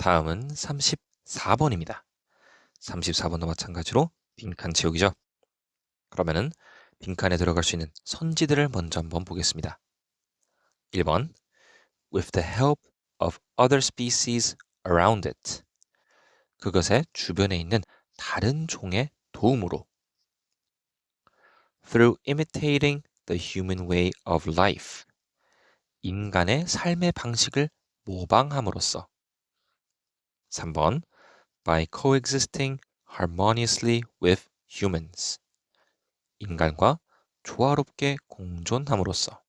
다음은 34번입니다. 34번도 마찬가지로 빈칸 채우기죠. 그러면은 빈칸에 들어갈 수 있는 선지들을 먼저 한번 보겠습니다. 1번 With the help of other species around it. 그것의 주변에 있는 다른 종의 도움으로 Through imitating the human way of life. 인간의 삶의 방식을 모방함으로써 3번 by coexisting harmoniously with humans. 인간과 조화롭게 공존함으로써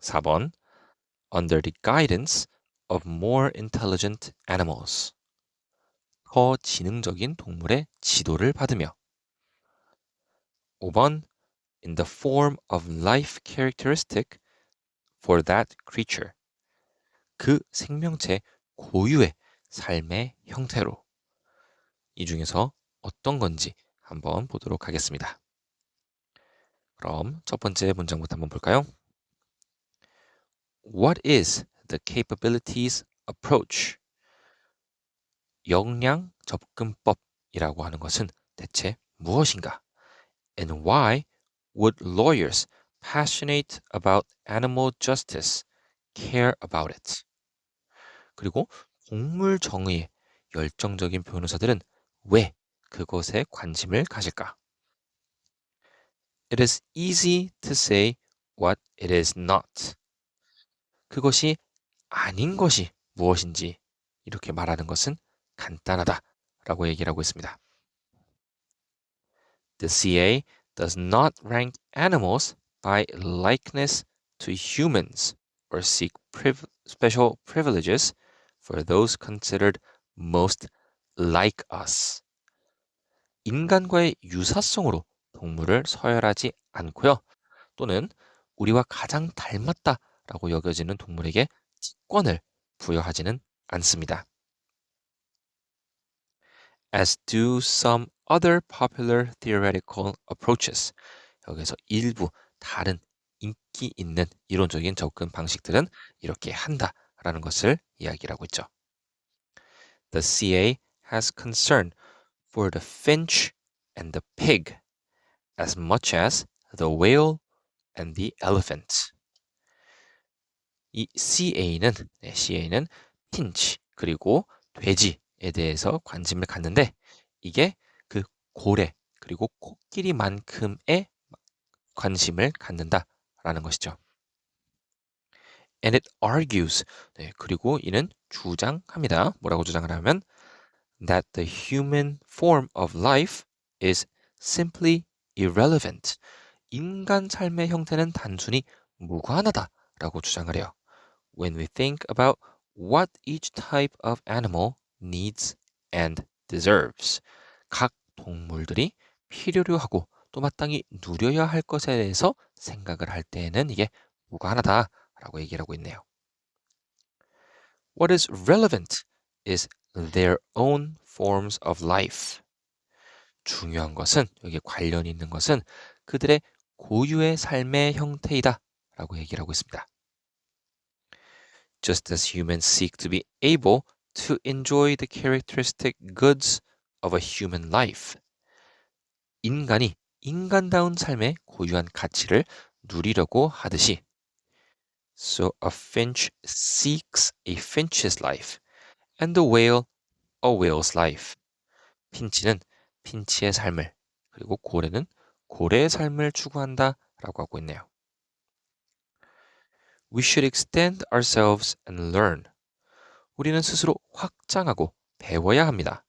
4번 under the guidance of more intelligent animals. 더 지능적인 동물의 지도를 받으며 5번 in the form of life characteristic for that creature. 그 생명체 고유의 삶의 형태로 이 중에서 어떤 건지 한번 보도록 하겠습니다. 그럼 첫 번째 문장부터 한번 볼까요? What is the capabilities approach? 역량 접근법이라고 하는 것은 대체 무엇인가? And why would lawyers passionate about animal justice care about it? 그리고 동물 정의에 열정적인 변호사들은 왜 그것에 관심을 가질까? It is easy to say what it is not. 그것이 아닌 것이 무엇인지 이렇게 말하는 것은 간단하다 라고 얘기를 하고 있습니다. The CA does not rank animals by likeness to humans or seek priv special privileges for those considered most like us. 인간과의 유사성으로 동물을 서열하지 않고요. 또는 우리와 가장 닮았다라고 여겨지는 동물에게 특권을 부여하지는 않습니다. As do some other popular theoretical approaches. 여기서 일부 다른 인기 있는 이론적인 접근 방식들은 이렇게 한다 라는 것을 이야기를 하고 있죠. The CA has concern for the finch and the pig as much as the whale and the elephant. 이 CA는 네, CA는 핀치 그리고 돼지에 대해서 관심을 갖는데 이게 그 고래 그리고 코끼리만큼의 관심을 갖는다라는 것이죠. And it argues. 네, 그리고 이는 주장합니다. 뭐라고 주장을 하면 that the human form of life is simply irrelevant. 인간 삶의 형태는 단순히 무관하다라고 주장을 해요. When we think about what each type of animal needs and deserves. 각 동물들이 필요로 하고 또 마땅히 누려야 할 것에 대해서 생각을 할 때에는 이게 무관하다 라고 얘기를 하고 있네요. What is relevant is their own forms of life. 중요한 것은 여기 관련 있는 것은 그들의 고유의 삶의 형태이다 라고 얘기를 하고 있습니다. Just as humans seek to be able to enjoy the characteristic goods of a human life. 인간이 인간다운 삶의 고유한 가치를 누리려고 하듯이 So a finch seeks a finch's life and the whale a whale's life. 핀치는 핀치의 삶을 그리고 고래는 고래의 삶을 추구한다 라고 하고 있네요. We should extend ourselves and learn. 우리는 스스로 확장하고 배워야 합니다.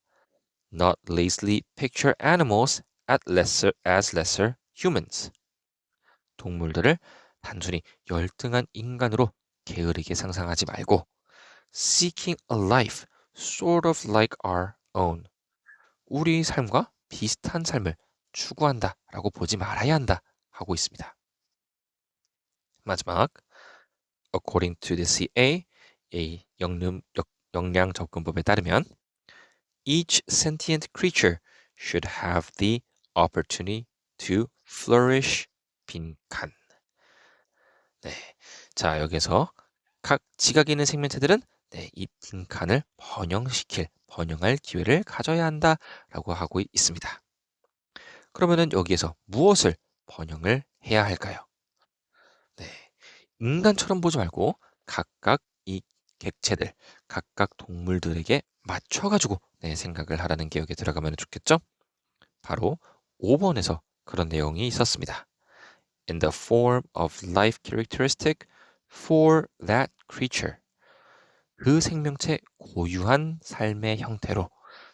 Not lazily picture animals as lesser, as lesser humans. 동물들을 단순히 열등한 인간으로 게으르게 상상하지 말고 seeking a life sort of like our own. 우리 삶과 비슷한 삶을 추구한다 라고 보지 말아야 한다 하고 있습니다. 마지막 according to the CA 이 영름, 역량 접근법에 따르면 each sentient creature should have the opportunity to flourish 빈칸. 네. 자, 여기서 각 지각 있는 생명체들은 네, 이 빈칸을 번영시킬, 번영할 기회를 가져야 한다라고 하고 있습니다. 그러면은 여기에서 무엇을 번영을 해야 할까요? 네, 인간처럼 보지 말고 각각 이 객체들, 각각 동물들에게 맞춰가지고 네, 생각을 하라는 게 여기에 들어가면 좋겠죠? 바로 5번에서 그런 내용이 있었습니다. In the form of life characteristic for that creature. 그 생명체 고유한 삶의 형태로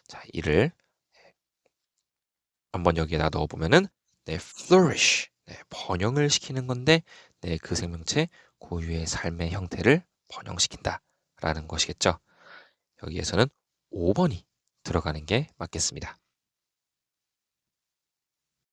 자 이를 한번 여기에다 넣어보면은 네, flourish 네, 번영을 시키는 건데 네, 그 생명체 고유의 삶의 형태를 번영시킨다라는 것이겠죠. 여기에서는 5번이 들어가는 게 맞겠습니다.